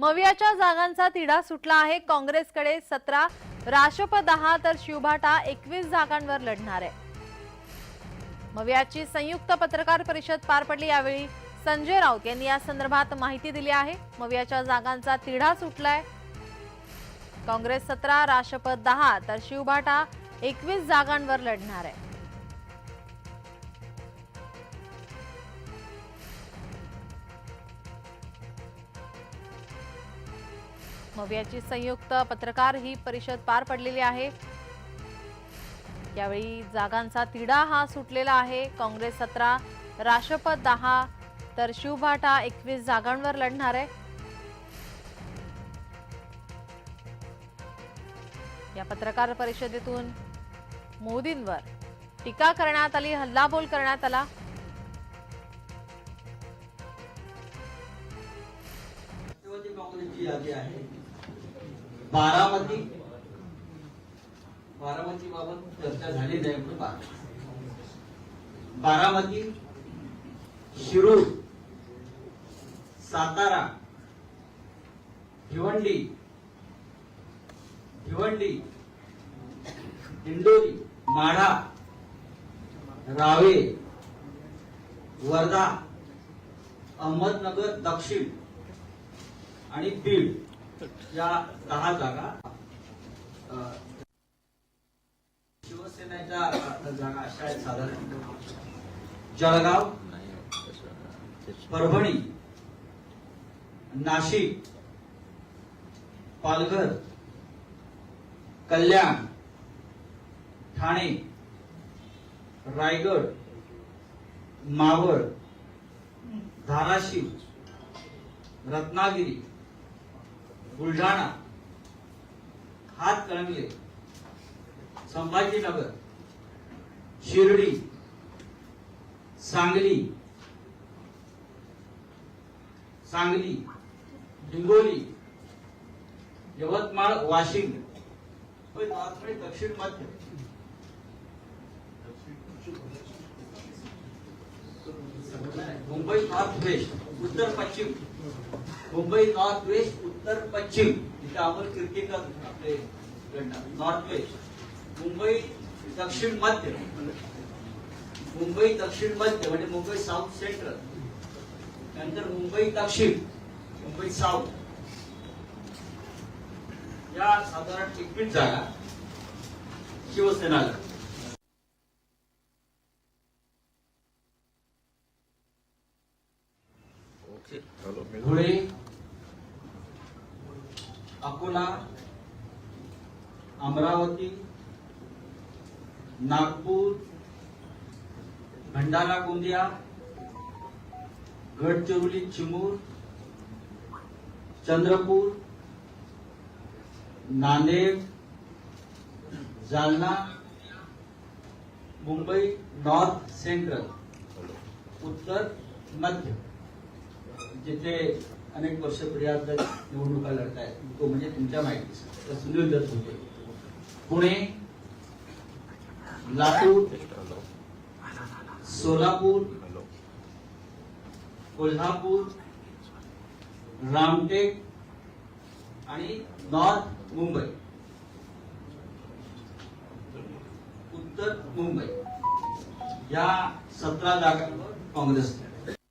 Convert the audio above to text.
मवियाच्या जागांचा तिढा सुटला आहे. काँग्रेसकडे सतरा राशप दहा तर शिवभाटा एकवीस जागांवर लढणार आहे. मवियाची संयुक्त पत्रकार परिषद पार पडली यावेळी संजय राऊत यांनी या संदर्भात माहिती दिली आहे. मवियाच्या जागांचा तिढा सुटलाय. काँग्रेस सतरा राष्ट्रपत दहा तर शिवभाटा एकवीस जागांवर लढणार आहे. मवियाची संयुक्त पत्रकार ही परिषद पार पडलेली आहे. यावेळी जागांचा तिढा हा सुटलेला आहे. काँग्रेस सतरा राष्ट्रपत दहा तर शिवभाटा एकवीस जागांवर लढणार आहे. या पत्रकार परिषदेतून मोदींवर टीका करण्यात आली हल्लाबोल करण्यात आला. राष्ट्रवादी काँग्रेसची यादी आहे. बारामती. बारामती बाबत चर्चा झाली नाही म्हणून बारामती शिरूर सातारा भिवंडी भिवंडी दिंडोरी माढा रावे वर्धा अहमदनगर दक्षिण आणि बीड. या दहा जागा. शिवसेनेच्या जागा अशा आहेत साधारण. जळगाव परभणी नाशिक पालघर कल्याण ठाणे रायगड मावळ धाराशिव रत्नागिरी बुलढाणा. हातकणंगले संभाजीनगर शिर्डी. सांगली. सांगली. हिंगोली. यवतमाळ वाशिम. दक्षिण मध्य. मुंबई नॉर्थ वेस्ट उत्तर पश्चिम. मुंबई नॉर्थ वेस्ट उत्तर पश्चिम इथे अमोल कीर्तिकर आपले नॉर्थ वेस्ट. मुंबई दक्षिण मध्य. मुंबई दक्षिण मध्य म्हणजे मुंबई साऊथ सेंट्रल. नंतर मुंबई दक्षिण मुंबई साऊथ. या साधारण एकवीस जागा शिवसेनाला. धुळे अकोला अमरावती नागपूर भंडारा गोंदिया गडचिरोली चिमूर चंद्रपूर नांदेड जालना मुंबई नॉर्थ सेंट्रल उत्तर मध्य जिथे अनेक वर्ष पर्यंत निवडणुका लढतायत. तो म्हणजे तुमच्या माहितीचा. सुनील दत्त होते. पुणे लातूर सोलापूर कोल्हापूर रामटेक आणि नॉर्थ मुंबई. उत्तर मुंबई. या सतरा जागांवर काँग्रेस.